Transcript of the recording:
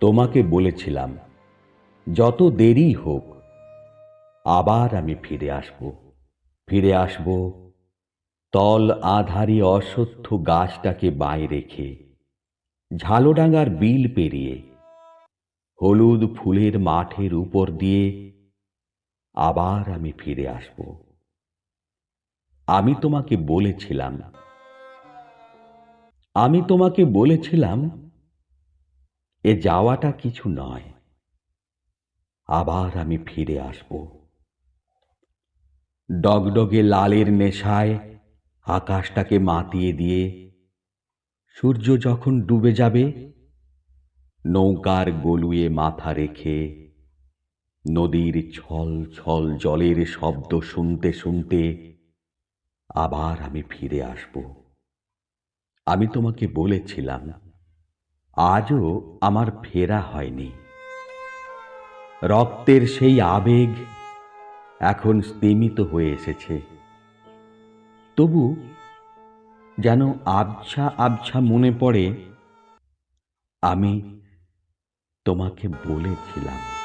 তোমাকে বলেছিলাম, যত দেরি হোক আবার আমি ফিরে আসব। ফিরে আসব, তল আধারি অসত্য গাছটাকে বাঁয়ে রেখে, ঝালোডাঙ্গার বিল পেরিয়ে, হলুদ ফুলের মাঠের উপর দিয়ে আবার আমি ফিরে আসব। আমি তোমাকে বলেছিলাম, আমি তোমাকে বলেছিলাম এ যাওয়াটা কিছু নয়। আবার আমি ফিরে আসব। ডগডগে লালের নেশায় আকাশটাকে মাতিয়ে দিয়ে সূর্য যখন ডুবে যাবে, নৌকার গলুয়ে মাথা রেখে নদীর ছল ছল জলের শব্দ শুনতে শুনতে আবার আমি ফিরে আসব। আমি তোমাকে বলেছিলাম আজও আমার ফেরা হয়নি। রক্তের সেই আবেগ এখন স্তিমিত হয়ে এসেছে। তবু যেন আবছা আবছা মনে পড়ে, আমি তোমাকে বলেছিলাম।